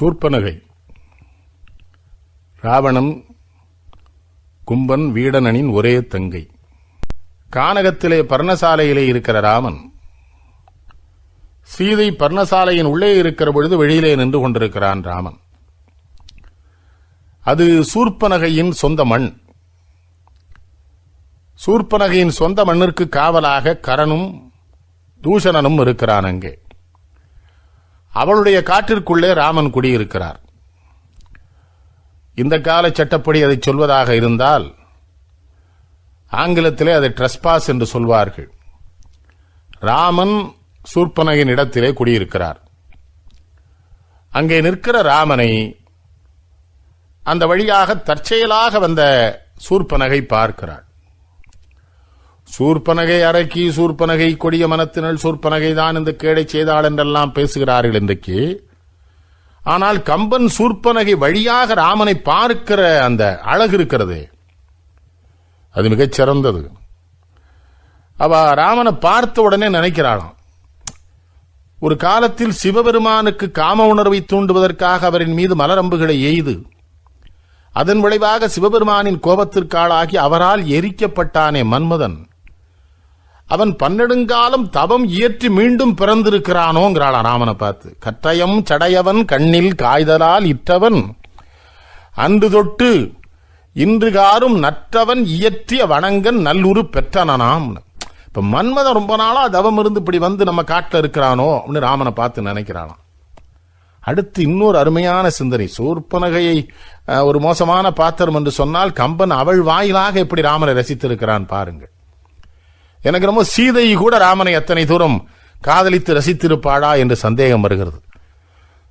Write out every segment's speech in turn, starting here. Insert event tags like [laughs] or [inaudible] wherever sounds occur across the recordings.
சூர்பனகை ராவணன் கும்பன் வீடனனின் ஒரே தங்கை. கானகத்திலே பர்ணசாலையிலே இருக்கிற ராமன் சீதை பர்ணசாலையின் உள்ளே இருக்கிற பொழுது வெளியிலே நின்று கொண்டிருக்கிறான் ராமன். அது சூர்பனகையின் சொந்த மண். சூர்பனகையின் சொந்த மண்ணிற்கு காவலாக கரனும் தூஷணனும் இருக்கிறான் அங்கே. அவளுடைய காட்டிற்குள்ளே ராமன் குடியிருக்கிறார். இந்த கால சட்டப்படி அதை சொல்வதாக இருந்தால் ஆங்கிலத்திலே அதை ட்ரெஸ்பாஸ் என்று சொல்வார்கள். ராமன் சூர்பனகின் இடத்திலே குடியிருக்கிறார். அங்கே நிற்கிற ராமனை அந்த வழியாக தற்செயலாக வந்த சூர்ப்பனகை பார்க்கிறாள். சூர்ப்பனகை அரக்கி சூர்ப்பனகை கொடிய மனத்தினள் சூர்பனகை தான் இந்த கேடை செய்தாள் என்றெல்லாம் பேசுகிறார்கள் இன்றைக்கு. ஆனால் கம்பன் சூர்ப்பனகை வழியாக ராமனை பார்க்கிற அந்த அழகு இருக்கிறது. அது மிகச் சிறந்தது. அவ ராமனை பார்த்த உடனே நினைக்கிறாளாம். ஒரு காலத்தில் சிவபெருமானுக்கு காம உணர்வை தூண்டுவதற்காக அவரின் மீது மலரம்புகளை எய்து அதன் விளைவாக சிவபெருமானின் கோபத்திற்காளாகி அவரால் எரிக்கப்பட்டானே மன்மதன். அவன் பன்னெடுங்காலம் தவம் இயற்றி மீண்டும் பிறந்திருக்கிறானோங்கிறாளா ராமனை பார்த்து. கட்டயம் சடையவன் கண்ணில் காய்தலால் இற்றவன் அன்று தொட்டு இன்று காரும் நற்றவன் இயற்றிய வணங்கன் நல்லுரு பெற்றனாம் இப்ப மன்மதன் ரொம்ப நாளா தவம் இருந்து இப்படி வந்து நம்ம காட்டில் இருக்கிறானோ அப்படின்னு ராமனை பார்த்து நினைக்கிறானாம் அடுத்து இன்னொரு அருமையான சிந்தனை. சூர்பனகையை ஒரு மோசமான பாத்திரம் என்று சொன்னால் கம்பன் அவள் வாயிலாக எப்படி ராமனை ரசித்திருக்கிறான் பாருங்கள். எனக்கு ரொம்ப சீதை கூட ராமனை எத்தனை தூரம் காதலித்து ரசித்திருப்பாளா என்று சந்தேகம் வருகிறது.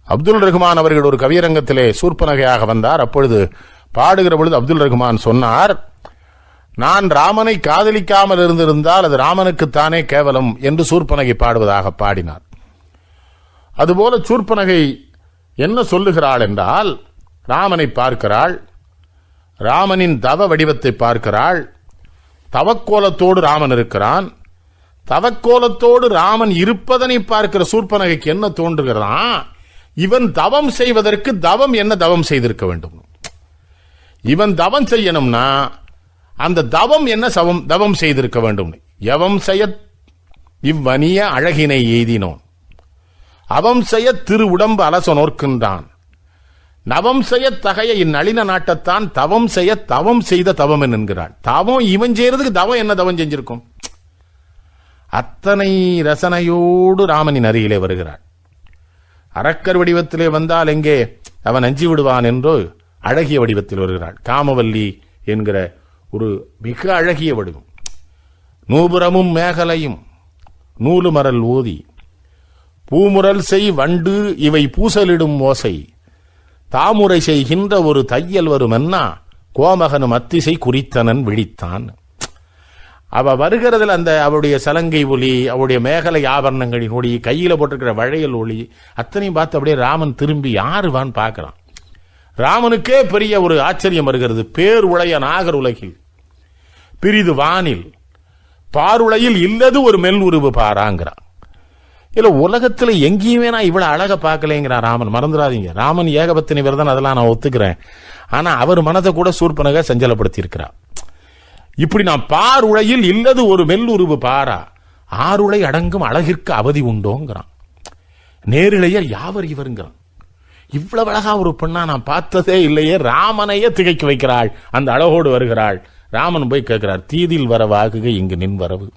அப்துல் ரஹ்மான் அவர்கள் ஒரு கவியரங்கத்திலே சூர்பனகையாக வந்தார். அப்பொழுது பாடுகிற பொழுது அப்துல் ரஹ்மான் சொன்னார் நான் ராமனை காதலிக்காமல் இருந்திருந்தால் அது ராமனுக்குத்தானே கேவலம் என்று சூர்பனகை பாடுவதாக பாடினார். அதுபோல சூர்பனகை என்ன சொல்லுகிறாள் என்றால் ராமனை பார்க்கிறாள் ராமனின் தவ வடிவத்தை பார்க்கிறாள் தவக்கோலத்தோடு ராமன் இருக்கிறான். தவக்கோலத்தோடு ராமன் இருப்பதனை பார்க்கிற சூர்பனகைக்கு என்ன தோன்றுகிறான்? இவன் தவம் செய்வதற்கு தவம் என்ன தவம் செய்திருக்க வேண்டும்? இவன் தவம் செய்யணும்னா அந்த தவம் என்ன சவம் தவம் செய்திருக்க வேண்டும்? எவம் செய்ய இவ்வனிய அழகினை எய்தினோன். அவம் செய்ய திரு உடம்பு அலச நோர்க்கின்றான். நவம் செய்ய தகைய இந்நளின நாட்டத்தான் தவம் செய்ய தவம் செய்த தவம் என்கிறாள். தவம் இவன் செய்யறதுக்கு தவம் என்ன தவம் செஞ்சிருக்கும்? அத்தனை ரசனையோடு ராமனின் அருகிலே வருகிறாள். அரக்கர் வடிவத்திலே வந்தால் எங்கே? அவன் அஞ்சி விடுவான் என்று அழகிய வடிவத்தில் வருகிறாள். காமவல்லி என்கிற ஒரு மிக அழகிய வடிவம். நூபுரமும் மேகலையும் நூலுமரல் ஊதி. பூமுரல் செய் வண்டு இவை பூசலிடும் ஓசை. தாமுரை செய்கின்ற ஒரு தையல் வருமென்னா கோமகனும் அத்திசை குறித்தனன் விழித்தான். அவ வருகிறதுல அந்த அவளுடைய சலங்கை ஒளி அவளுடைய மேகலை ஆபரணங்களின் ஒளி கையில போட்டிருக்கிற வளையல் ஒளி அத்தனையும் பார்த்து அப்படியே ராமன் திரும்பி யாருவான்னு பார்க்குறான். ராமனுக்கே பெரிய ஒரு ஆச்சரியம் வருகிறது. பேர் உளைய நாகர் உலகில் பிரிது வானில் பாருளையில் இல்லது ஒரு மெல் உருவு பாராங்கிறான் இல்ல உலகத்துல எங்கேயுமே நான் இவ்வளவு அழகை பார்க்கலைங்கிறான் ராமன். மறந்துடாதீங்க. ராமன் ஏகபத்தினி விரதன் அதெல்லாம் நான் ஒத்துக்கிறேன். ஆனா அவர் மனதை கூட சூர்பனக சஞ்சலப்படுத்தி இருக்கிறார் இப்படி நான் பார் உலையில் இல்லது ஒரு மெல்லுருவு பாரா. ஆறுளை அடங்கும் அழகிற்கு அவதி உண்டோங்கிறான். நேரிழையர் யாவர் இவருங்கிறான். இவ்வளவு அழகா ஒரு பெண்ணா நான் பார்த்ததே இல்லையே ராமனையே திகைக்க வைக்கிறாள். அந்த அழகோடு வருகிறாள். ராமன் போய் கேட்கிறார் தீதில் வர வாகுக இங்கு நின் வரவு.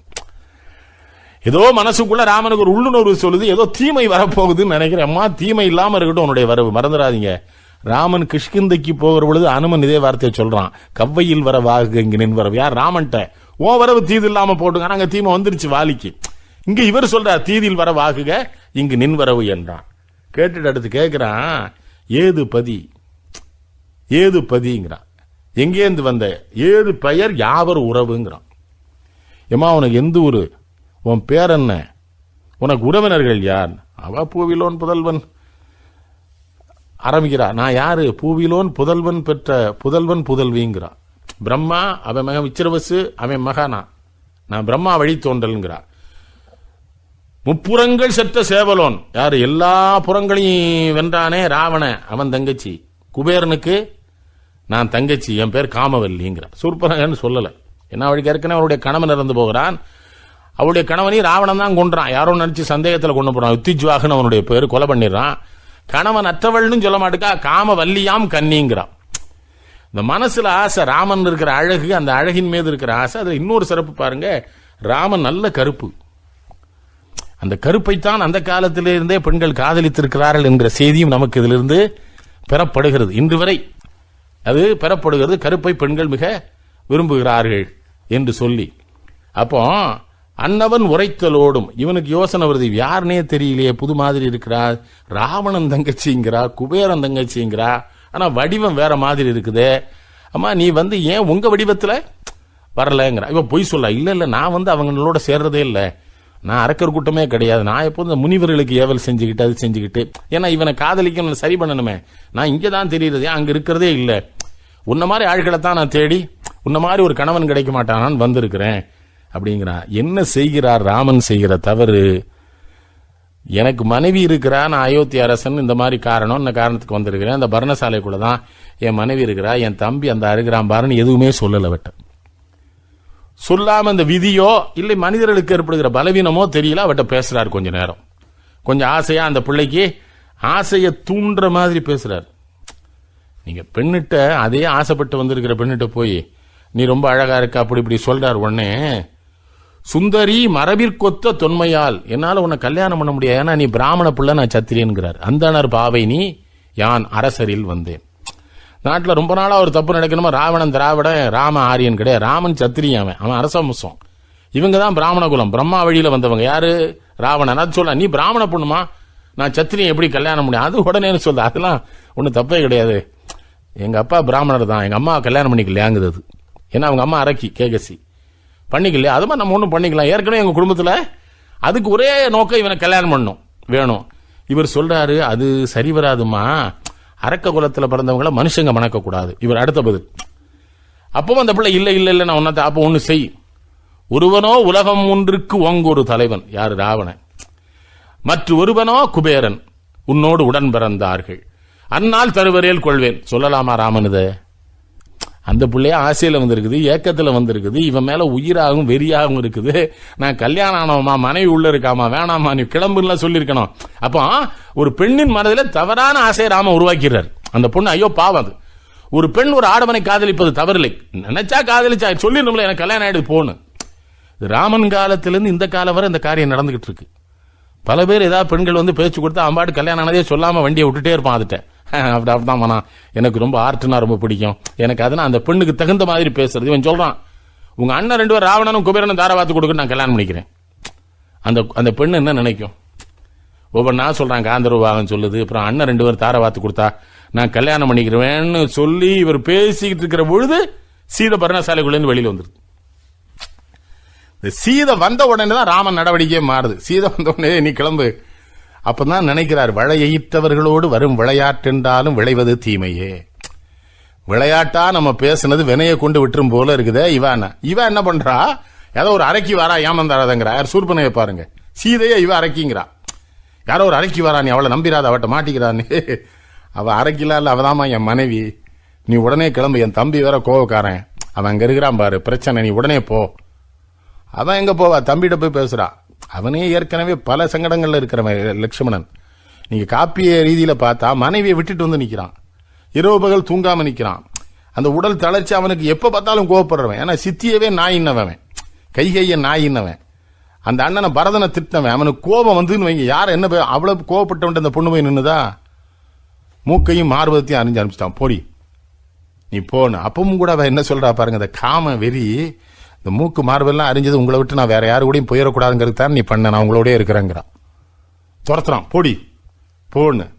ஏதோ மனசுக்குள்ள ராமனுக்கு ஒரு உள்ளுணர்வு சொல்லுது ஏதோ தீமை வரப்போகுதுன்னு நினைக்கிறேன். அம்மா தீமை இல்லாம இருக்கட்டும் உன்னுடைய வரவு. மறந்துடாதீங்க. ராமன் கிஷ்கிந்தைக்கு போகிற பொழுது அனுமன் இதே வார்த்தையை சொல்றான். கவ்வையில் வர வாகு இங்க நின் வரவு. யார்? ராமன்ட்ட. ஓ வரவு தீது இல்லாம போட்டுங்க. அங்க தீமை வந்துருச்சு வாலிக்கு. இங்க இவர் சொல்றார் தீதியில் வர வாகுக இங்கு நின் வரவு என்றான். கேட்டுட்டு அடுத்து கேட்கிறான் ஏது பதி? ஏது பதிங்கிறான். எங்கேந்து வந்த? ஏது பெயர்? யாவர் உறவுங்கிறான். ஏமா உனக்கு எந்த ஒரு உன் பேர் என்ன? உனக்கு உறவினர்கள் யார்? அவ பூவிலோன் புதல்வன். ஆரம்பிக்கிறா நான் யாரு? பூவிலோன் புதல்வன் பெற்ற புதல்வன் புதல்விங்கிறா. பிரம்மா அவன் மகன் விச்சிரவசு அவன் மகானா. நான் பிரம்மா வழி தோன்றல்ங்கிறா. முப்புறங்கள் செற்ற சேவலோன். யார்? எல்லா புறங்களையும் வென்றானே ராவண அவன் தங்கச்சி. குபேரனுக்கு நான் தங்கச்சி என் பேர் காமவல்லிங்கிறான் சூர்பனகன்னு சொல்லலை. என்ன வழிக்கு ஏற்கனவே அவருடைய கணவன் இறந்து போகிறான். அவளுடைய கணவனையும் ராவணன் தான் கொன்றான். யாரோ நினைச்சு சந்தேகத்தில் கொண்டு போறான். யுத்திஜ்வாகன் அவனுடைய பேர் கொலை பண்ணிடுறான். கணவன் அற்றவள்னு சொல்ல மாட்டுக்கா காம வல்லியாம் கன்னிங்கிறான். இந்த மனசுல ஆசை ராமன் இருக்கிற அழகு அந்த அழகின் மீது இருக்கிற ஆசை அதுல இன்னொரு சிறப்பு பாருங்க ராமன் நல்ல கருப்பு. அந்த கருப்பைத்தான் அந்த காலத்திலிருந்தே பெண்கள் காதலித்திருக்கிறார்கள் என்கிற செய்தியும் நமக்கு இதிலிருந்து பெறப்படுகிறது. இன்று வரை அது பெறப்படுகிறது. கருப்பை பெண்கள் மிக விரும்புகிறார்கள் என்று சொல்லி. அப்போ அன்னவன் உரைத்தலோடும் இவனுக்கு யோசனை வருது யாருனே தெரியலையே புது மாதிரி இருக்கிறா ராவணன் தங்கச்சிங்கிறா குபேரன் தங்கச்சிங்கிறா ஆனா வடிவம் வேற மாதிரி இருக்குதே. அம்மா நீ வந்து ஏன் உங்க வடிவத்துல வரலங்கிற. இவ பொய் சொல்ல இல்ல இல்ல நான் வந்து அவங்களோட சேர்றதே இல்லை. நான் அரக்கர் கூட்டமே கிடையாது. நான் எப்போதும் இந்த முனிவர்களுக்கு ஏவல் செஞ்சுக்கிட்டு அது செஞ்சுக்கிட்டு. ஏன்னா இவனை காதலிக்கணும் சரி பண்ணணுமே. நான் இங்கே தான் தெரியுறது அங்க இருக்கிறதே இல்லை. உன்ன மாதிரி ஆட்களை தான் நான் தேடி உன்ன மாதிரி ஒரு கணவன் கிடைக்க மாட்டானான்னு வந்திருக்கிறேன். அப்படிங்கிறான் என்ன செய்கிறார்? ராமன் செய்கிற தவறு. எனக்கு மனைவி இருக்கிறா நான் அயோத்தி அரசன் இந்த மாதிரி காரணம் இந்த காரணத்துக்கு வந்திருக்கிறேன். அந்த பர்ணசாலைக்குள்ள தான் என் மனைவி இருக்கிறா. என் தம்பி அந்த அருகிறான் பாருன்னு எதுவுமே சொல்லலை வட்ட சொல்லாம இந்த விதியோ இல்லை மனிதர்களுக்கு ஏற்படுகிற பலவீனமோ தெரியல. அவட்ட பேசுறாரு கொஞ்ச நேரம். கொஞ்சம் ஆசையா அந்த பிள்ளைக்கு ஆசையை தூண்டுற மாதிரி பேசுறாரு. நீங்க பெண்ணிட்ட அதே ஆசைப்பட்டு வந்திருக்கிற பெண்ணிட்ட போய் நீ ரொம்ப அழகா இருக்க. அப்படி இப்படி சொல்றாரு உடனே சுந்தரி மரபிற்கொத்த தொன்மையால். என்னால் உன்னை கல்யாணம் பண்ண முடியாது. ஏன்னா நீ பிராமண பிள்ளை நான் சத்திரியன்கிறார். அந்தனர் பாவை நீ யான் அரசரில் வந்தேன். நாட்டில் ரொம்ப நாளாக ஒரு தப்பு நடக்கணுமா? ராவணன் திராவிடன் ராம ஆரியன் கிடையாது. ராமன் சத்திரியன் அவன். அவன் அரச இவங்க தான் பிராமண குலம். பிரம்மா வழியில் வந்தவங்க. யாரு? ராவணன். அது சொல்ல நீ பிராமண பொண்ணுமா? நான் சத்திரியன் எப்படி கல்யாணம் முடியும் அது உடனே சொல்ல. அதெல்லாம் ஒன்றும் தப்பே கிடையாது. எங்கள் அப்பா பிராமணர் தான். எங்கள் அம்மா கல்யாணம் பண்ணிக்கலையாங்குது ஏன்னா அவங்க அம்மா அரக்கி கேகசி. பண்ணிக்கலையா? அது மாதிரி நம்ம ஒன்றும் பண்ணிக்கலாம். ஏற்கனவே எங்கள் குடும்பத்தில் அதுக்கு ஒரே நோக்கம் இவனை கல்யாணம் பண்ணும் வேணும். இவர் சொல்கிறாரு அது சரி வராதுமா அரக்க குலத்தில் பிறந்தவங்கள மனுஷங்க மணக்கக்கூடாது. இவர் அடுத்த பதில். அப்பவும் அந்த பிள்ளை இல்லை இல்லை இல்லை நான் ஒன்றா அப்போ ஒன்று செய். ஒருவனோ உலகம் ஒன்றுக்கு ஓங்கொரு தலைவன். யார்? ராவணன். மற்ற ஒருவனோ குபேரன். உன்னோடு உடன் பிறந்தார்கள். அன்னால் தருவரேல் கொள்வேன். சொல்லலாமா ராமனுதே அந்த பிள்ளைய ஆசையில் வந்திருக்குது ஏக்கத்தில் வந்திருக்குது இவன் மேலே உயிராகவும் வெறியாகவும் இருக்குது. நான் கல்யாணம் ஆனவமா மனைவி உள்ள இருக்காமா வேணாமா நீ கிளம்புலாம் சொல்லியிருக்கணும். அப்போ ஒரு பெண்ணின் மனதில் தவறான ஆசையை ராம உருவாக்கிறார் அந்த பொண்ணு ஐயோ பாவம் அது. ஒரு பெண் ஒரு ஆடவனை காதலிப்பது தவறில்லை. நினைச்சா காதலிச்சா சொல்லிடணும்ல எனக்கு கல்யாணம் ஆயிடுது போகணும் ராமன் காலத்திலேருந்து இந்த காலம் வரை இந்த காரியம் நடந்துகிட்டு இருக்கு. பல பேர் ஏதாவது பெண்கள் வந்து பேச்சு கொடுத்தா அம்பாட்டு கல்யாணம் ஆனதே சொல்லாமல் வண்டியை விட்டுட்டே இருப்பான் அதுட்ட. [laughs] அப்படி அப்படிதான் மனா. எனக்கு ரொம்ப ஆர்ட்னா ரொம்ப பிடிக்கும். எனக்கு அதனால அந்த பெண்ணுக்கு தகுந்த மாதிரி பேசுறது. இவன் சொல்றான் உங்க அண்ணன் ரெண்டு பேரும் ராவணனும் குபேரனும் தாராவாத்து கொடுக்க நான் கல்யாணம் பண்ணிக்கிறேன். அந்த அந்த பெண்ணு என்ன நினைக்கும்? ஒவ்வொன்றா சொல்றான் காந்தரவாகன் சொல்லுது. அப்புறம் அண்ணன் ரெண்டு பேரும் தாராவாத்து கொடுத்தா நான் கல்யாணம் பண்ணிக்கிறேன்னு சொல்லி இவர் பேசிக்கிட்டு இருக்கிற பொழுது சீத பர்ணசாலைக்குள்ளேருந்து வெளியில வந்துருது. இந்த சீதை வந்த உடனே தான் ராமன் நடவடிக்கையே மாறுது. சீதை வந்த உடனே நீ கிளம்பு. அப்பதான் நினைக்கிறார் வளையிட்டவர்களோடு வரும் விளையாட்டென்றாலும் விளைவது தீமையே. விளையாட்டா நம்ம பேசுனது வினையை கொண்டு விட்டுரும் போல இருக்குதே இவன். இவன் என்ன பண்றா? ஏதோ ஒரு அரைக்கி வரா ஏமந்தாராதங்கிறா யார் சூர்பனையை பாருங்க. சீதையே இவ அரைக்கிங்கிறா யாரோ ஒரு அரைக்கி வரா நீ அவளை நம்பிராத அவட்ட மாட்டிக்கிறான்னு. அவ அரைக்கலாம் இல்ல அவதாமா என் மனைவி. நீ உடனே கிளம்பு என் தம்பி வேற கோவக்காரன். அவன் அங்க இருக்கிறான் பாரு பிரச்சனை நீ உடனே போ. அவன் எங்க போவா? தம்பிகிட்ட போய் பேசுறான் அவனே ஏற்கனவே பல சங்கடங்களில் இருக்கிறவன் லக்ஷ்மணன். நீங்கள் காப்பிய ரீதியில் பார்த்தா மனைவியை விட்டுட்டு வந்து நிற்கிறான் இரவு பகல் தூங்காம நிற்கிறான் அந்த உடல் தளர்ச்சி அவனுக்கு எப்போ பார்த்தாலும் கோவப்படுறவன். ஏன்னா சித்தியவே நாயின்னவன். கைகைய நாயின்னவன். அந்த அண்ணனை பரதனை திட்டினவன். அவனுக்கு கோபம் வந்துன்னு வைங்க. யார் என்ன அவ்வளோ அவ்வளவு அந்த பொண்ணு போய் நின்றுதா மூக்கையும் மார்பதத்தையும் அறிஞ்சு அனுப்பிச்சிட்டான். போடி. நீ போன அப்பவும் கூட அவன் என்ன சொல்றா பாருங்க இந்த காம வெறி இந்த மூக்கு மார்பெல்லாம் அறிஞ்சது உங்களை விட்டு நான் வேற யாரு கூடயும் போயிடக்கூடாதுங்கிறது தான் நீ பண்ண நான் உங்களோடய இருக்கிறேங்கிறான். துரத்துறான். போடி. போன்னு.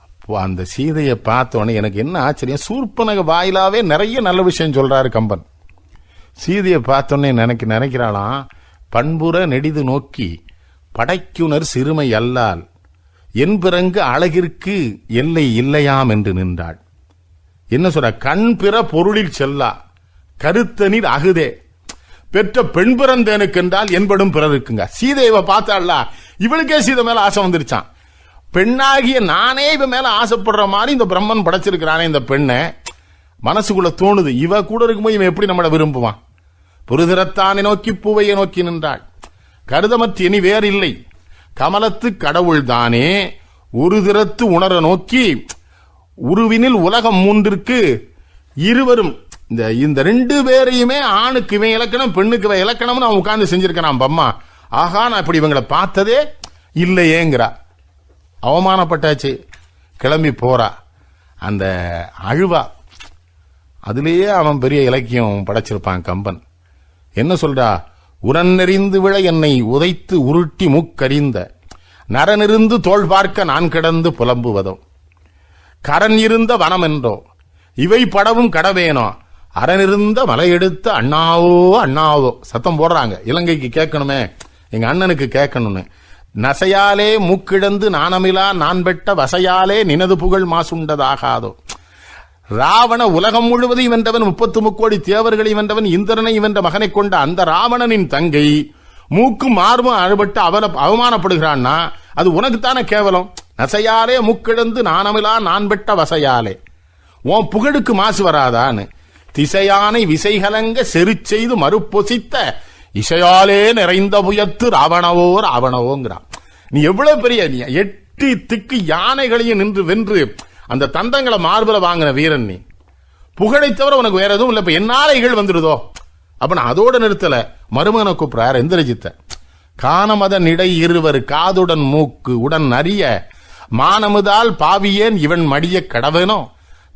அப்போ அந்த சீதையை பார்த்தோன்னே எனக்கு என்ன ஆச்சரியம்? சூர்பனக வாயிலாவே நிறைய நல்ல விஷயம் சொல்றாரு கம்பன். சீதையை பார்த்தோன்னே நினைக்க நினைக்கிறாளாம் பண்புற நெடிது நோக்கி படைக்குனர் சிறுமை அல்லால் என்பிறங்கு அழகிற்கு எல்லை இல்லையாம் என்று நின்றாள். என்ன சொல்ற? கண் பிற பொருளில் செல்லா கருத்தனில் அகுதே. பெற்ற பெண் பிறந்தேனுக்கு என்றால் என்படும் பிறருக்குங்க. சீதை இவ பார்த்தாள்ல இவளுக்கே சீதை மேல ஆசை வந்துருச்சான் பெண்ணாகிய நானே இவ மேல ஆசைப்படுற மாதிரி இந்த பிரம்மன் படைச்சிருக்கிறானே இந்த பெண்ணை. மனசுக்குள்ள தோணுது இவ கூட இருக்கும்போது இவன் எப்படி நம்மளை விரும்புவான்? புருதிரத்தானை நோக்கி பூவையை நோக்கி நின்றாள். கருதமற்று இனி வேறு இல்லை. கமலத்து கடவுள் தானே ஒரு திறத்து உணர நோக்கி உருவினில் உலகம் மூன்றிற்கு இருவரும் இந்த இந்த ரெண்டு பேரையுமே ஆணுக்கு இவன் இலக்கணம் பெண்ணுக்கு இவன் இலக்கணம்னு அவன் உட்காந்து செஞ்சிருக்கிறான் பம்மா. ஆகா நான் இப்படி இவங்களை பார்த்ததே இல்லையேங்கிறா. அவமானப்பட்டாச்சு. கிளம்பி போறா. அந்த அழுவா. அதுலேயே அவன் பெரிய இலக்கியம் படைச்சிருப்பான் கம்பன். என்ன சொல்றா? உரன்னெறிந்து விழ என்னை உதைத்து உருட்டி முக்கறிந்த. நரனிருந்து தோள் பார்க்க நான் கிடந்து புலம்புவதோ? கரண் இருந்த வனம் என்றோ இவை படவும் கடவேனோ? அறனிருந்த மலையெடுத்த அண்ணாவோ அண்ணாவோ. சத்தம் போடுறாங்க. இலங்கைக்கு கேட்கணுமே. எங்க அண்ணனுக்கு கேட்கணும்னு. நசையாலே மூக்கிழந்து நாணமிலா நான் பெட்ட வசையாலே நினது புகழ் மாசுண்டதாகாதோ. ராவண உலகம் முழுவதையும் வென்றவன் முப்பத்து முக்கோடி தேவர்களையும் வென்றவன் இந்திரனை வென்ற மகனை கொண்ட அந்த ராவணனின் தங்கை மூக்கு மார்பும் அழுபட்டு அவல அவமானப்படுகிறான்னா அது உனக்குத்தானே கேவலம். நசையாலே மூக்கிழந்து நாணமிலா நான் பெட்ட வசையாலே. உன் புகழுக்கு மாசு வராதான்னு. திசையானை விசைகலங்க செரு செய்து மறுப்பொசித்த இசையாலே நிறைந்த புயத்து ராவணவோ ராவணவோங்கிறான் நீ எவ்வளவு பெரிய நீ எட்டு திக்கு யானைகளையும் நின்று வென்று அந்த தந்தங்களை மார்பில் வாங்கின வீரன் நீ. புகழை தவிர உனக்கு வேற எதுவும் இல்லை. இப்ப என்னாலைகள் வந்துடுதோ? அப்ப நான் அதோட நிறுத்தல. மருமகனை கூப்பிடுறாரு எந்திரஜித்த காணமத நிடை இருவர் காதுடன் மூக்கு உடன் அறிய மானமுதால் பாவியேன் இவன் மடிய கடவனோ?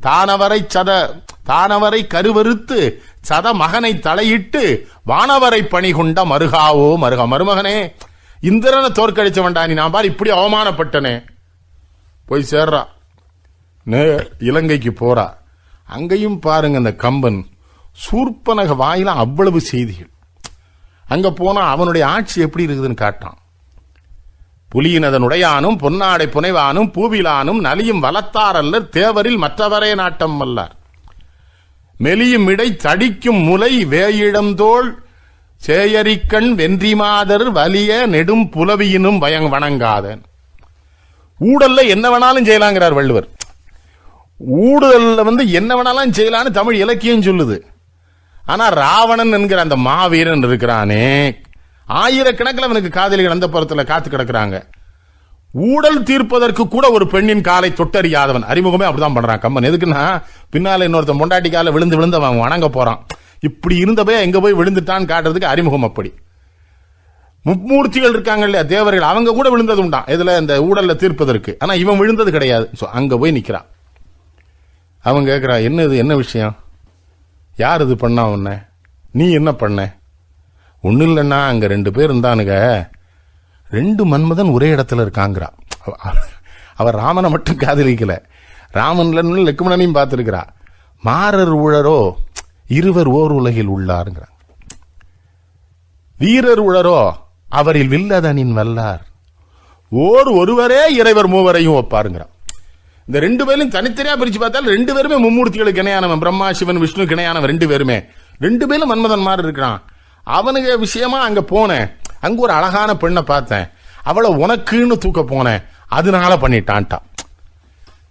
தானவரை சத தானவரை கருவறுத்து சத மகனை தலையிட்டு வானவரை பணி கொண்ட மருகாவோ மருகா மருமகனே இந்திரனை தோற்கடிச்ச வேண்டாம் நீ நான் பாரு இப்படி அவமானப்பட்டனே. போய் சேர்றா. நே இலங்கைக்கு போறா. அங்கேயும் பாருங்க அந்த கம்பன் சூர்ப்பனக வாயில அவ்வளவு செய்திகள். அங்க போனா அவனுடைய ஆட்சி எப்படி இருக்குதுன்னு காட்டான். புலியினதனுடையானும் பொன்னாடை புனைவானும் பூவிலானும் நலியும் வளத்தாரல்லர் தேவரில் மற்றவரே நாட்டம் வல்லார். மெலியும் இடை தடிக்கும் முலை வேயிடந்தோள் சேயரிக்கண் வென்றிமாதர் வலிய நெடும் புலவியினும் பயங் வணங்காதன். ஊடல்ல என்ன வேணாலும் செய்யலாங்கிறார் வள்ளுவர். ஊடுதல்ல வந்து என்ன வேணாலும் செய்யலான்னு தமிழ் இலக்கியம் சொல்லுது. ஆனா ராவணன் என்கிற அந்த மாவீரன் இருக்கிறானே ஆயிரக்கணக்கில் அவனுக்கு காதலிகள் அந்த புறத்தில் காத்து கிடக்குறாங்க. ஊடல் தீர்ப்பதற்கு கூட ஒரு பெண்ணின் காலை தொட்டறியாதவன். அறிமுகமே அப்படிதான் பண்றான். கம்பன் எதுக்குன்னா பின்னால இன்னொருத்தன் மொண்டாட்டி காலை விழுந்து விழுந்து அவன் வணங்க போறான். இப்படி இருந்தபே எங்க போய் விழுந்துட்டான்னு காட்டுறதுக்கு அறிமுகம் அப்படி. மும்மூர்த்திகள் இருக்காங்க இல்லையா தேவர்கள் அவங்க கூட விழுந்தது உண்டான் இதுல இந்த ஊடல்ல தீர்ப்பதற்கு. ஆனா இவன் விழுந்தது கிடையாது. ஸோ அங்க போய் நிக்கிறான் அவன் கேக்குறா என்ன இது என்ன விஷயம்? யார் இது பண்ணா உன்ன? நீ என்ன பண்ண? ஒன்றும் இல்லைன்னா அங்கே ரெண்டு பேர் இருந்தானுங்க. ரெண்டு மன்மதன் ஒரே இடத்துல இருக்காங்கிறா. அவர் ராமனை மட்டும் காதலிக்கல. ராமன்ல லக்குமணனையும் பார்த்துருக்கிறா. மாறர் உழரோ இருவர் ஓர் உலகில் உள்ளாருங்கிறாங்க. வீரர் உழரோ அவரில் வில்லதனின் வல்லார். ஓர் ஒருவரே இறைவர் மூவரையும் ஒப்பாருங்கிறான் இந்த ரெண்டு பேரும் தனித்தனியா பிரிச்சு பார்த்தால் ரெண்டு பேருமே மும்மூர்த்திகளுக்கு இணையானவன். பிரம்மா சிவன் விஷ்ணு இணையானவன் ரெண்டு பேருமே. ரெண்டு பேரும் மன்மதன் மாதிரி இருக்கிறான். அவனுக்கு விஷயமா அங்க போனேன். அங்க ஒரு அழகான பெண்ணை பார்த்தேன். அவளை உனக்குன்னு தூக்க போனேன். அதனால பண்ணிட்டான்ட்டான்.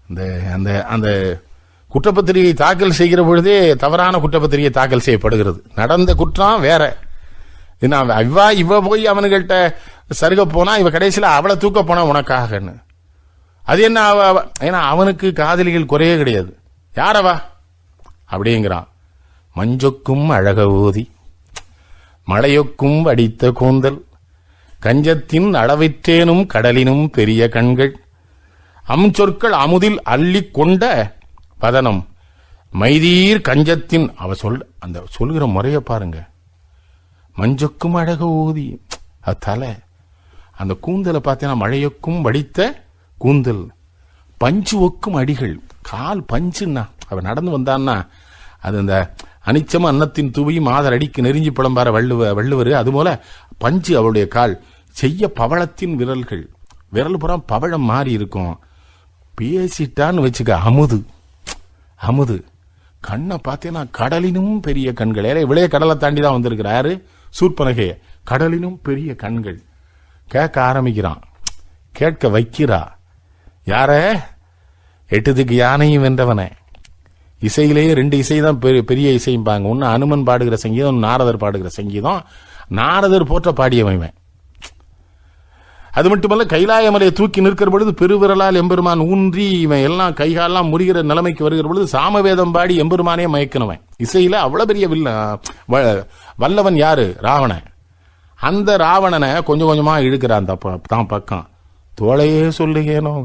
இந்த அந்த அந்த குற்றப்பத்திரிகை தாக்கல் செய்கிற பொழுதே தவறான குற்றப்பத்திரிகை தாக்கல் செய்யப்படுகிறது. நடந்த குற்றம் வேற. என்ன அவ- இவ போய் அவனுங்கள்ட்ட சருக போனா இவ கடைசியில் அவளை தூக்க போனா உனக்காகன்னு. அது என்ன அவ- ஏன்னா அவனுக்கு காதலிகள் குறையே கிடையாது. யாரவா? அப்படிங்கிறான். மஞ்சொக்கும் அழக ஊதி மழையொக்கும் வடித்த கூந்தல். கஞ்சத்தின் அளவிற்றேனும் கடலினும் பெரிய கண்கள். அம் சொற்கள் அமுதில் அள்ளிக் கொண்ட பதனம். மைதீர் கஞ்சத்தின் அவ சொல் அந்த சொல்கிற முறைய பாருங்க. மஞ்சக்கும் அழக ஊதி அது தலை. அந்த கூந்தலை பார்த்தீங்கன்னா மழையொக்கும் வடித்த கூந்தல். பஞ்சு ஒக்கும் அடிகள். கால் பஞ்சுன்னா அவன் நடந்து வந்தான்னா அது அந்த அனிச்சம் அன்னத்தின் தூவியும் ஆதர் அடிக்கு நெறிஞ்சி புலம்பார வள்ளுவ வள்ளுவர் அதுபோல பஞ்சு அவளுடைய கால் செய்ய பவளத்தின் விரல்கள். விரல் புறம் பவழம் மாறி இருக்கும். பேசிட்டான்னு வச்சுக்க அமுது. அமுது. கண்ணை பார்த்தேன்னா கடலினும் பெரிய கண்கள். ஏலே இவளே கடலை தாண்டி தான் வந்திருக்கிறாரு சூர்பனகைய கடலினும் பெரிய கண்கள். கேட்க ஆரம்பிக்கிறான். கேட்க வைக்கிறா. யார? எட்டுதுக்கு யானையும் வென்றவனே. இசையிலேயே ரெண்டு இசை தான் பெரிய பெரிய இசைம்பாங்க. ஒன்னு அனுமன் பாடுகிற சங்கீதம் ஒன்று நாரதர் பாடுகிற சங்கீதம். நாரதர் போற்ற பாடியவன் இவன். அது மட்டுமல்ல கைலாய மலையை தூக்கி நிற்கிற பொழுது பெருவிரலால் எம்பெருமான் ஊன்றி இவன் எல்லாம் கைகாலெல்லாம் முறிகிற நிலைமைக்கு வருகிற பொழுது சாமவேதம் பாடி எம்பெருமானே மயக்கினவன். இசையில அவ்வளவு பெரிய வில்ல வ- வல்லவன் யாரு? ராவணன். அந்த ராவணனை கொஞ்சம் கொஞ்சமா இழுக்கிறான் தப்ப தான் பக்கம். தோழையே சொல்லுகேனோ.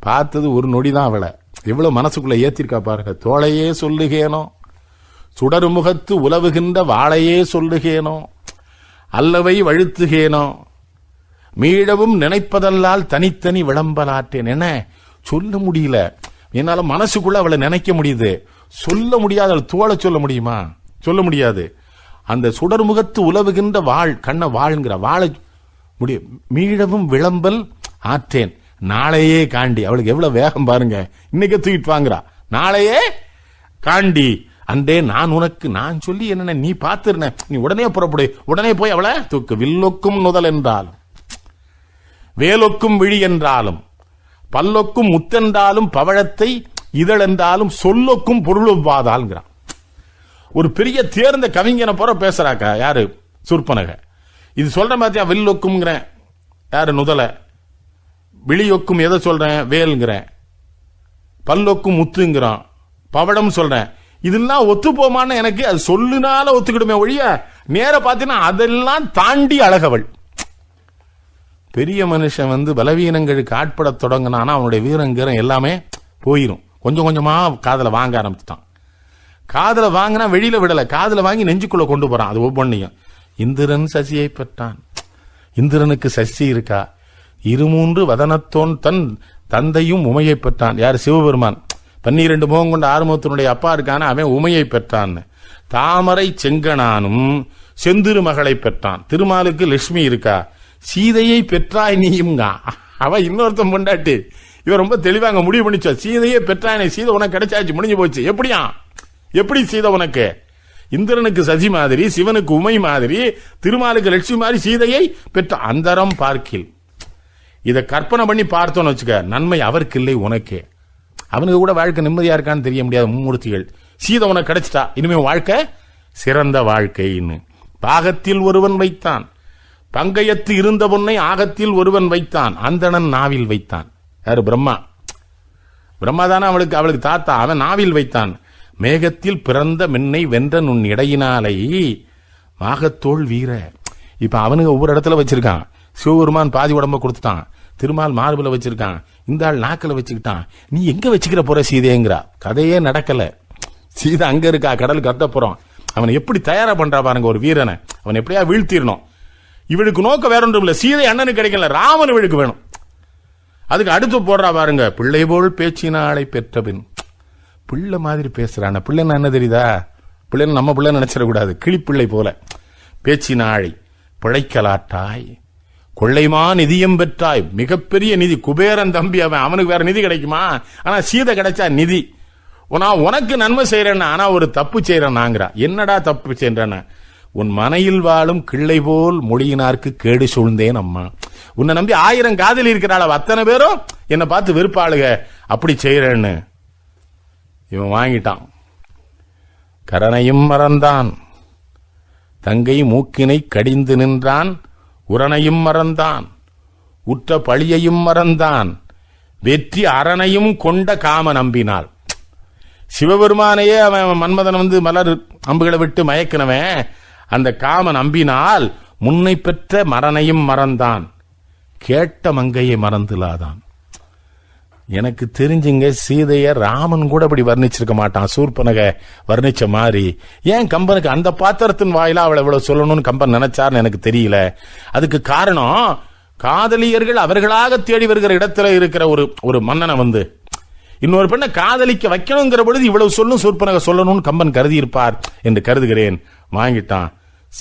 பார்த்தது ஒரு நொடி தான் அவளை. எவ்வளவு மனசுக்குள்ள ஏத்திருக்கா பாருங்க. தோளையே சொல்லுகேனோ? சுடருமுகத்து உலவுகின்ற வாழையே சொல்லுகேனோ? அல்லவை வழுத்துகேனோ? மீளவும் நினைப்பதல்லால் தனித்தனி விளம்பலாற்றேன். என்ன? சொல்ல முடியல. என்னால மனசுக்குள்ள அவளை நினைக்க முடியுது. சொல்ல முடியாத அவளை சொல்ல முடியுமா? சொல்ல முடியாது. அந்த சுடர் முகத்து உலவுகின்ற வாழ் கண்ண வாழ்ங்கிற வாழை முடியும் மீளவும் விளம்பல் ஆற்றேன். நாளையே காண்டி. அவளுக்கு எவ்வளவு வேகம் பாருங்க. இன்னைக்கு தூக்கிட்டு வாங்குறா. நாளையே காண்டி. அன்றே நான் உனக்கு நான் சொல்லி என்ன நீ பார்த்துருன நீ உடனே புறப்படு. உடனே போய் அவளை தூக்கு. வில்லொக்கும் நுதல் என்றாலும் வேலொக்கும் விழி என்றாலும் பல்லொக்கும் முத்தென்றாலும் பவழத்தை இதழென்றாலும் சொல்லொக்கும் பொருளுவாதால்ங்கிறான் ஒரு பெரிய தேர்ந்த கவிஞனை போற பேசுறாக்கா யாரு? சுற்பனக. இது சொல்ற மாதிரியா வில்லொக்கும்ங்கிறேன் யாரு நுதல? விழியொக்கும் எதை சொல்றேன்? வேல்ங்கிறேன். பல்லொக்கும் முத்துங்கிறான். பவடம் சொல்றேன். இதெல்லாம் ஒத்து போமான்னு எனக்கு அது சொல்லுனால ஒத்துக்கிடுமே ஒழிய நேர பார்த்தீங்கன்னா அதெல்லாம் தாண்டி அழகவள். பெரிய மனுஷன் வந்து பலவீனங்களுக்கு ஆட்பட தொடங்கினானா அவனுடைய வீரங்கீரம் எல்லாமே போயிரும். கொஞ்சம் கொஞ்சமா காதல வாங்க ஆரம்பிச்சுட்டான். காதல வாங்கினா வெளியில விடல. காதல வாங்கி நெஞ்சுக்குள்ள கொண்டு போறான். அது ஒவ்வொன்றையும் இந்திரன் சசியை பெற்றான். இந்திரனுக்கு சசி இருக்கா? இருமூன்று வதனத்தோன் தன் தந்தையும் உமையை பெற்றான். யார்? சிவபெருமான். பன்னிரண்டு முகம் கொண்ட ஆறுமுகத்தினுடைய அப்பா இருக்கான? அவன் உமையை பெற்றான் தாமரை செங்கனானும் செந்திரு மகளை பெற்றான். திருமாலுக்கு லட்சுமி இருக்கா? சீதையை பெற்றாய் நீயும்ங்க அவ இன்னொருத்தன் பொண்டாட்டி. இவன் ரொம்ப தெளிவாங்க முடிவு பண்ணிச்சா. சீதையே பெற்றானே சீதை உனக்கு கிடைச்சாச்சு முடிஞ்சு போச்சு. எப்படியா? எப்படி சீதை உனக்கு? இந்திரனுக்கு சசி மாதிரி சிவனுக்கு உமை மாதிரி திருமாலுக்கு லட்சுமி மாதிரி சீதையை பெற்ற அந்தரம் பார்க்கில். இதை கற்பனை பண்ணி பார்த்தோன்னு வச்சுக்க நன்மை அவருக்கு இல்லை உனக்கே. அவனுக்கு கூட வாழ்க்கை நிம்மதியா இருக்கான்னு தெரிய முடியாத மும்மூர்த்திகள். சீதை உனக்கு கிடைச்சிட்டா இனிமே வாழ்க்கை சிறந்த வாழ்க்கைன்னு. பாகத்தில் ஒருவன் வைத்தான். பங்கயத்து இருந்த பொன்னை ஆகத்தில் ஒருவன் வைத்தான். அந்தணன் நாவில் வைத்தான். யாரு? பிரம்மா. பிரம்மா தானே அவளுக்கு அவளுக்கு தாத்தா. அவன் நாவில் வைத்தான். மேகத்தில் பிறந்த மின்னை வென்ற உன் இடையினாலை. மாகத்தோள் வீர. இப்ப அவனுக்கு ஒவ்வொரு இடத்துல வச்சிருக்கான். சிவபெருமான் பாதி உடம்ப கொடுத்துட்டான். திருமால் மார்பில் வச்சிருக்கான். இந்த ஆள் நாக்கில் வச்சுக்கிட்டான். நீ எங்க வச்சுக்கிற போற சீதைங்கிறா. கதையே நடக்கல. சீதை அங்க இருக்கா? கடலுக்கு கத்த போகிறான் அவனை எப்படி தயாரா பண்றா பாருங்க ஒரு வீரனை. அவன் எப்படியா வீழ்த்திடணும். இவளுக்கு நோக்கம் வேற ஒன்றும் இல்லை. சீதை அண்ணனுக்கு கிடைக்கல. ராமன் இவளுக்கு வேணும். அதுக்கு அடுத்து போடுறா பாருங்க. பிள்ளை போல் பேச்சினாளை பெற்ற பின் பிள்ளை மாதிரி பேசுறான. பிள்ளைன்னு என்ன தெரியுதா? பிள்ளைன்னு நம்ம பிள்ளை நினைச்சிடக்கூடாது. கிளிப்பிள்ளை போல. பேச்சினாழை பிழைக்கலாட்டாய். கொள்ளைமா நிதியம் பெற்றாய். மிகப்பெரிய நிதி. குபேரன் தம்பி அவன். அவனுக்கு வேற நிதி கிடைக்குமா? ஆனா சீதை கிடைச்சா நிதி. நான் உனக்கு நன்மை செய்யறேன்னா ஆனா ஒரு தப்பு செய்யறேன்னாங்கிறா என்னடா தப்பு செய்யறேன்னா உன் மனையில் வாழும் கிள்ளை போல் மொழியினார்க்கு கேடு சூழ்ந்தேன் அம்மா. உன்னை நம்பி ஆயிரம் காதலி இருக்கிறாள் அத்தனை பேரும்? என்னை பார்த்து வெறுப்பாளுக. அப்படி செய்யறேன்னு இவன் வாங்கிட்டான். கரணையும் மறந்தான். தங்கை மூக்கினை கடிந்து நின்றான். உரணையும் மறந்தான். உற்ற பழியையும் மறந்தான். வெற்றி அரணையும் கொண்ட காம நம்பினாள். சிவபெருமானையே அவன் மன்மதன் வந்து மலர் அம்புகளை விட்டு மயக்கினவன். அந்த காம நம்பினால் முன்னை பெற்ற மரணையும் மறந்தான். கேட்ட மங்கையை மறந்துலாதான். எனக்கு தெரிஞ்சுங்க சீதைய ராமன் கூட அப்படி வர்ணிச்சிருக்க மாட்டான். சூர்பனக வர்ணிச்ச மாதிரி. ஏன் கம்பனுக்கு அந்த பாத்திரத்தின் வாயிலா அவளை இவ்வளவு சொல்லணும்னு கம்பன் நினைச்சார்னு எனக்கு தெரியல. அதுக்கு காரணம் காதலியர்கள் அவர்களாக தேடி வருகிற இடத்துல இருக்கிற ஒரு ஒரு மன்னனை வந்து இன்னொரு பெண்ணை காதலிக்க வைக்கணுங்கிற பொழுது இவ்வளவு சொல்லும் சூர்பனக சொல்லணும்னு கம்பன் கருதி இருப்பார் என்று கருதுகிறேன். வாங்கிட்டான்.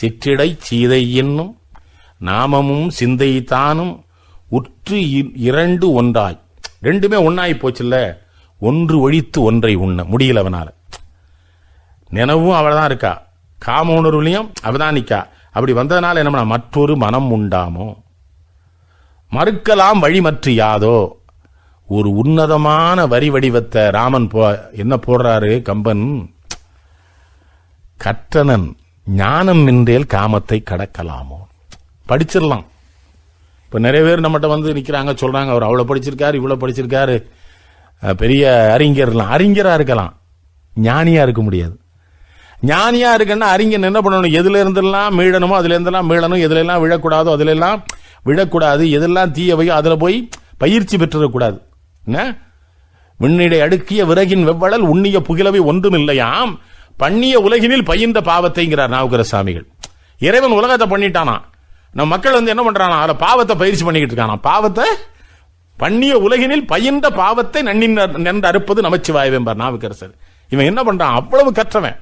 சிற்றிடை சீதை என்னும் நாமமும் சிந்தை தானும் உற்று இ- இரண்டு ஒன்றாய். ரெண்டுமே ஒன்னாய் போச்சுல்ல? ஒன்று ஒழித்து ஒன்றை உண்ண. முடியல அவனால. நினைவும் அவள் தான் இருக்கா. காம உணர்வுலையும் அவதானிக்கா அப்படி வந்ததுனால என்ன பண்ணா, மற்றொரு மனம் உண்டாமோ? மறுக்கலாம் வழி மற்ற யாதோ? ஒரு உன்னதமான வரி வடிவத்தை ராமன் போ என்ன போடுறாரு கம்பன்? கற்றனன் ஞானம் நின்றேல் காமத்தை கடக்கலாமோ? படிச்சிடலாம். இப்போ நிறைய பேர் நம்மகிட்ட வந்து நிற்கிறாங்க சொல்கிறாங்க அவர் அவ்வளோ படிச்சிருக்காரு இவ்வளோ படிச்சிருக்காரு. பெரிய அறிஞர்லாம் அறிஞராக இருக்கலாம். ஞானியாக இருக்க முடியாது. ஞானியாக இருக்குன்னா அறிஞன் என்ன பண்ணணும்? எதுல இருந்தெல்லாம் மீளணுமோ அதுல இருந்தெல்லாம் மீளணும். எதுல எல்லாம் விழக்கூடாதோ அதுல எல்லாம் விழக்கூடாது. எதெல்லாம் தீயவையோ அதில் போய் பயிற்சி பெற்றுடக்கூடாது. என்ன? விண்ணிடை அடுக்கிய விறகின் வெவ்வளல் உண்ணிய புகிலவை ஒன்றும் இல்லையாம். பண்ணிய உலகினில் பயின்ற பாவத்தைங்கிறார் நாவுக்கர சாமிகள். இறைவன் உலகத்தை பண்ணிட்டானா நம்ம மக்கள் வந்து என்ன பண்றானா அதுல பாவத்தை பயிற்சி பண்ணிக்கிட்டு இருக்கானா பாவத்தை பண்ணிய உலகினில் பயின்ற பாவத்தை நன்னின் நின்று அறுப்பது நமச்சிவாயவேம்பார் நாவுக்கரசர். இவன் என்ன பண்றான்? அவ்வளவு கற்றவன்.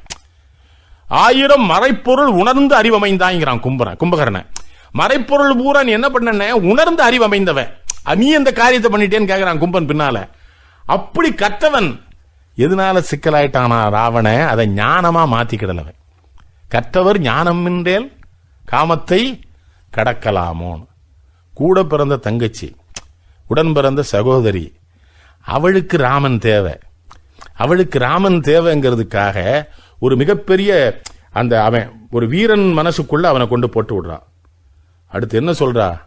ஆயிரம் மறைப்பொருள் உணர்ந்து அறிவமைந்தாங்கிறான் கும்பரன் கும்பகரனை மறைப்பொருள் பூரா நீ என்ன பண்ணன? உணர்ந்து அறிவமைந்தவன். அஹ் நீ இந்த காரியத்தை பண்ணிட்டேன்னு கேக்குறான் கும்பன் பின்னால. அப்படி கற்றவன் எதனால சிக்கலாயிட்டானா ராவண அதை ஞானமா மாத்திக்கிடலவன். கற்றவர் ஞானமின்றேல் காமத்தை கடக்கலாமோன்னு. கூட பிறந்த தங்கச்சி உடன் பிறந்த சகோதரி அவளுக்கு ராமன் தேவை. அவளுக்கு ராமன் தேவைங்கிறதுக்காக ஒரு மிகப்பெரிய அந்த அவன் ஒரு வீரன் மனசுக்குள்ள அவனை கொண்டு போட்டு விடுறான். அடுத்து என்ன சொல்றா?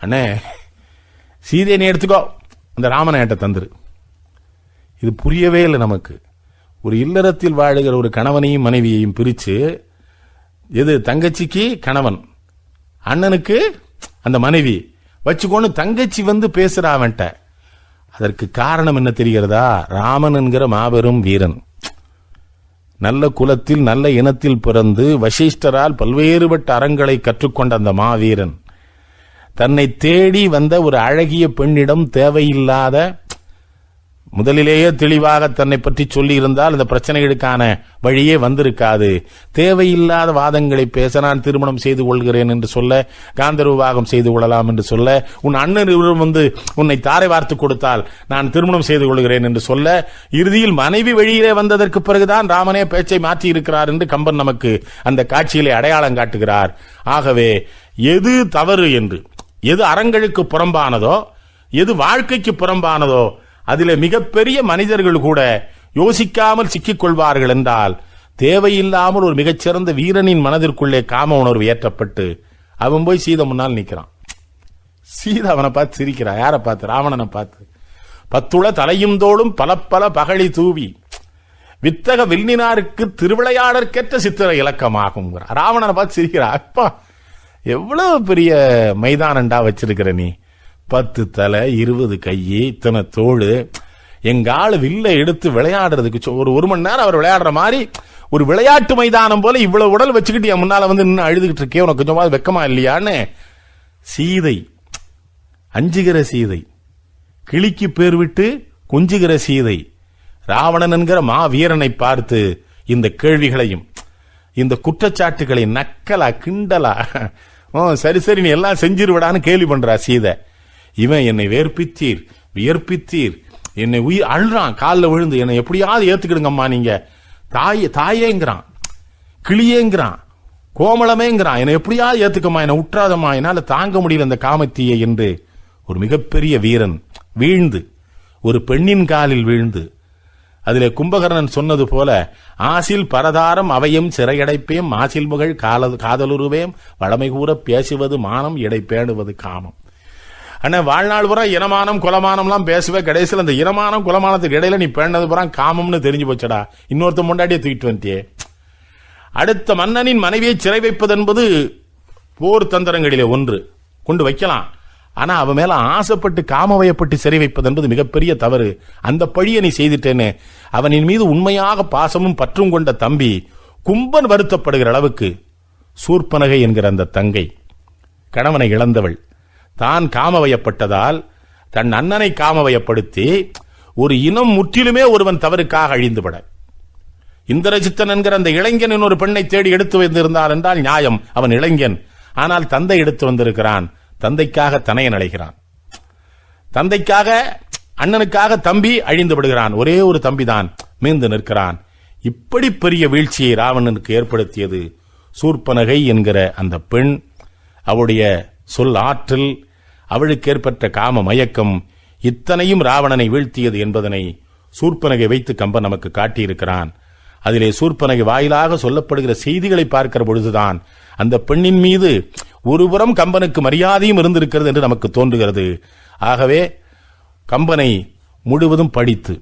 அண்ணே சீதையை நீ எடுத்துக்கோ. அந்த ராமனை என்கிட்ட தந்துரு. இது புரியவே இல்லை நமக்கு. ஒரு இல்லறத்தில் வாழுகிற ஒரு கணவனையும் மனைவியையும் பிரித்து எது தங்கச்சிக்கு கணவன் அண்ணனுக்கு அந்த மனைவி வச்சுக்கொண்டு தங்கச்சி வந்து பேசுறா அவன்கிட்ட. அதற்கு காரணம் என்ன தெரிகிறதா? ராமன் என்கிற மாபெரும் வீரன். நல்ல குலத்தில் நல்ல இனத்தில் பிறந்து வசிஷ்டரால் பல்வேறுபட்ட அறங்களை கற்றுக்கொண்ட அந்த மாவீரன். தன்னை தேடி வந்த ஒரு அழகிய பெண்ணிடம் தேவையில்லாத முதலிலேயே தெளிவாக தன்னை பற்றி சொல்லியிருந்தால் இந்த பிரச்சனைகளுக்கான வழியே வந்திருக்காது. தேவையில்லாத வாதங்களை பேச நான் திருமணம் செய்து கொள்கிறேன் என்று சொல்ல காந்தர் விவாகம் செய்து கொள்ளலாம் என்று சொல்ல உன் அண்ணன் இவரும் வந்து உன்னை தாரை வார்த்து கொடுத்தால் நான் திருமணம் செய்து கொள்கிறேன் என்று சொல்ல இறுதியில் மனைவி வழியிலே வந்ததற்கு பிறகுதான் ராமனே பேச்சை மாற்றி இருக்கிறார் என்று கம்பன் நமக்கு அந்த காட்சியிலே அடையாளம் காட்டுகிறார். ஆகவே எது தவறு என்று எது அறங்களுக்கு புறம்பானதோ எது வாழ்க்கைக்கு புறம்பானதோ அதில் மிகப்பெரிய மனிதர்கள் கூட யோசிக்காமல் சிக்கிக் கொள்வார்கள் என்றால் தேவையில்லாமல் ஒரு மிகச்சிறந்த வீரனின் மனதிற்குள்ளே காம உணர்வு ஏற்றப்பட்டு அவன் போய் சீதை முன்னால் நிற்கிறான். சீதை அவனை பார்த்து சிரிக்கிறா. யாரை பார்த்து? ராவணனை பார்த்து. பத்துள தலையும் தோளும் பல பல பகழி தூவி வித்தக வில்லினாருக்கு திருவிளையாடற்கேற்ற சித்திர இலக்கமாகும் ராவணனை பார்த்து சிரிக்கிறா. அப்பா எவ்வளவு பெரிய மைதானண்டா வச்சிருக்கிற நீ? பத்து தலை இருபது கை இத்தனை தோள். எங்க ஆளு வில்ல எடுத்து விளையாடுறதுக்கு ஒரு ஒரு மணி நேரம் அவர் விளையாடுற மாதிரி ஒரு விளையாட்டு மைதானம் போல இவ்வளவு உடல் வச்சுக்கிட்டு என் முன்னால வந்து நின்று அழுதுகிட்டு இருக்கே உனக்கு கொஞ்சமாவது வெக்கமா இல்லையான்னு? சீதை. அஞ்சுகிற சீதை. கிளிக்கு பேர் விட்டு குஞ்சுகிற சீதை. ராவணன் என்கிற மா வீரனை பார்த்து இந்த கேள்விகளையும் இந்த குற்றச்சாட்டுகளை நக்கலா கிண்டலா [laughs] ஓ சரி சரி நீ எல்லாம் செஞ்சிருவிடான்னு கேள்வி பண்றா சீதை. இவன் என்னை வேர்ப்பித்தீர் வியர்ப்பித்தீர் என்னை உயிர் அழுறான் காலில் விழுந்து என்னை எப்படியாவது ஏத்துக்கிடுங்கம்மா நீங்க. தாயே தாயேங்கிறான் கிளியேங்கிறான் கோமளமேங்கிறான் என்னை எப்படியாவது ஏத்துக்கம்மா என்னை உற்றாதம்மா என்னால தாங்க முடியல அந்த காமத்தீயை என்று ஒரு மிகப்பெரிய வீரன் வீழ்ந்து ஒரு பெண்ணின் காலில் வீழ்ந்து அதிலே கும்பகர்ணன் சொன்னது போல ஆசில் பரதாரம் அவையும் சிறையடைப்பேம் மாசில் முகழ் கால காதலுருவேம் வளமை கூற பேசுவது மானம் இடை பேணுவது காமம். அண்ணா வாழ்நாள் பூரா இனமானம் குலமானம்லாம் பேசுவே கடைசியில் அந்த இனமானம் குலமானத்துக்கு இடையில நீ பேண்டது பூரா காமம்னு தெரிஞ்சு போச்சடா. இன்னொருத்த முண்டாடியே தூக்கிட்டு வந்துட்டியே. அடுத்த மன்னனின் மனைவியை சிறை வைப்பது என்பது போர் தந்திரங்களிலே ஒன்று. கொண்டு வைக்கலாம். ஆனா அவன் மேல ஆசைப்பட்டு காமவயப்பட்டு சிறை வைப்பது என்பது மிகப்பெரிய தவறு. அந்த பழியை நீ செய்துட்டேன்னு அவனின் மீது உண்மையாக பாசமும் பற்றும் கொண்ட தம்பி கும்பன் வருத்தப்படுகிற அளவுக்கு சூர்பனகை என்கிற அந்த தங்கை. கணவனை இழந்தவள். தான் காமவயப்பட்டதால் தன் அண்ணனை காமவயப்படுத்தி ஒரு இனம் முற்றிலுமே ஒருவன் தவறுக்காக அழிந்துபட. இந்திரஜித்தன் என்கிற அந்த இளைஞன் ஒரு பெண்ணை தேடி எடுத்து வந்திருந்தார் என்றால் நியாயம். அவன் இளைஞன். ஆனால் தந்தை எடுத்து வந்திருக்கிறான். தந்தைக்காக தனையன் அழைகிறான் தந்தைக்காக அண்ணனுக்காக தம்பி அழிந்து விடுகிறான் ஒரே ஒரு தம்பி தான் மீந்து நிற்கிறான். இப்படி பெரிய வீழ்ச்சியை ராவணனுக்கு ஏற்படுத்தியது சூர்ப்பனகை என்கிற அந்த பெண் அவருடைய சொல் ஆற்றல் அவளுக்கு ஏற்பட்ட காம மயக்கம் இத்தனையும் ராவணனை வீழ்த்தியது என்பதனை சூர்ப்பனகை வைத்து கம்பன் நமக்கு காட்டியிருக்கிறான். அதிலே சூர்ப்பனகை வாயிலாக சொல்லப்படுகிற செய்திகளை பார்க்கிற பொழுதுதான் அந்த பெண்ணின் மீது ஒருபுறம் கம்பனுக்கு மரியாதையும் இருந்திருக்கிறது என்று நமக்கு தோன்றுகிறது. ஆகவே கம்பனை முழுவதும் படித்து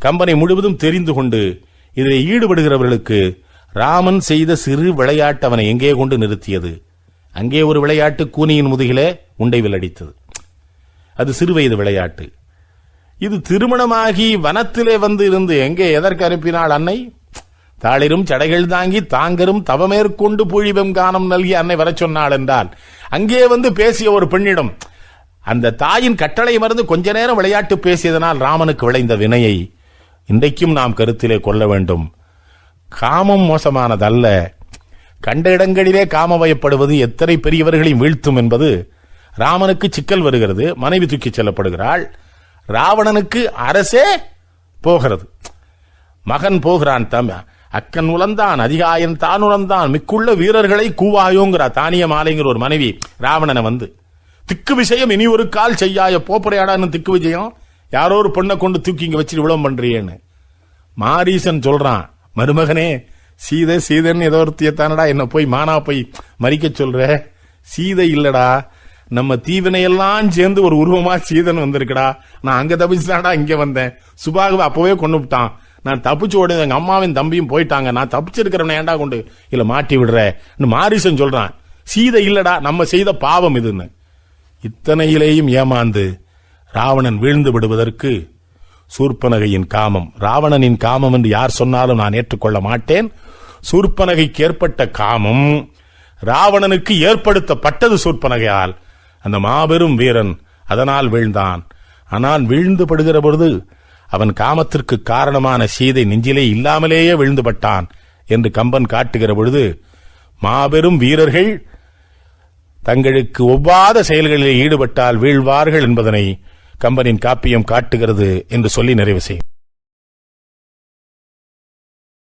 கம்பனை முழுவதும் தெரிந்து கொண்டு இதில் ஈடுபடுகிறவர்களுக்கு ராமன் செய்த சிறு விளையாட்டு அவனை எங்கே கொண்டு நிறுத்தியது? அங்கே ஒரு விளையாட்டு கூனியின் முதுகிலே உண்டை விலடித்தது. அது சிறுவயது விளையாட்டு. இது திருமணமாகி வனத்திலே வந்து இருந்து எங்கே எதற்கு அனுப்பினாள் அன்னை? தாளிரும் சடைகள் தாங்கி தாங்கரும் தவமேற்கொண்டு பூழிபம் காணம் நல்கி அன்னை வரச் சொன்னாள் என்றால் அங்கே வந்து பேசிய ஒரு பெண்ணிடம் அந்த தாயின் கட்டளை மறந்து கொஞ்ச நேரம் விளையாட்டு பேசியதனால் ராமனுக்கு விளைந்த வினையை இன்றைக்கும் நாம் கருத்திலே கொள்ள வேண்டும். காமம் மோசமானதல்ல. கண்ட இடங்களிலே காமவயப்படுவது எத்தனை பெரியவர்களையும் வீழ்த்தும் என்பது ராமனுக்கு சிக்கல் வருகிறது மனைவி தூக்கிச் செல்லப்படுகிறாள் ராவணனுக்கு அரசே போகிறது. மகன் போகிறான் தம் அக்கன் உழந்தான் அதிகாயன் தான் உழந்தான் மிக்குள்ள வீரர்களை கூவாயோங்கிறா தானிய மாலைங்கிற ஒரு மனைவி ராவணனை வந்து. திக்கு விஷயம் இனி ஒரு கால் செய்யாய போப்படையாடான்னு திக்கு விஜயம் யாரோ ஒரு பொண்ணை கொண்டு தூக்கி இங்க வச்சு விளம் பண்றியேன்னு மாரீசன் சொல்றான் மருமகனே சீதை சீதைன்னு ஏதோ ஒருத்திய தானடா என்ன போய் மானா போய் மறிக்க சொல்ற? சீதை இல்லடா. நம்ம தீவினையெல்லாம் சேர்ந்து ஒரு உருவமா சீதன் வந்திருக்குடா. நான் அங்க தப்பிச்சுதான்டா இங்க வந்தேன். சுபாகுவை அப்பவே கொண்டு விட்டான். நான் தப்பிச்சு ஓடி எங்க அம்மாவின் தம்பியும் போயிட்டாங்க. நான் தப்பிச்சிருக்கிறவனை ஏண்டா கொண்டு இல்ல மாட்டி விடுறேன்னு மாரிசன் சொல்றான். சீதை இல்லடா நம்ம செய்த பாவம் இதுன்னு. இத்தனையிலேயும் ஏமாந்து ராவணன் வீழ்ந்து விடுவதற்கு சூர்ப்பனகையின் காமம். ராவணனின் காமம் என்று யார் சொன்னாலும் நான் ஏற்றுக்கொள்ள மாட்டேன். சூர்ப்பனகைக்கு ஏற்பட்ட காமம் ராவணனுக்கு ஏற்படுத்தப்பட்டது சூர்ப்பனகையால். அந்த மாபெரும் வீரன் அதனால் வீழ்ந்தான். ஆனால் வீழ்ந்து படுகிற பொழுது அவன் காமத்திற்கு காரணமான சீதை நெஞ்சிலே இல்லாமலேயே விழுந்து பட்டான் என்று கம்பன் காட்டுகிற பொழுது மாபெரும் வீரர்கள் தங்களுக்கு ஒவ்வாத செயல்களில் ஈடுபட்டால் வீழ்வார்கள் என்பதனை கம்பனின் காப்பியம் காட்டுகிறது என்று சொல்லி நிறைவு செய்யும்.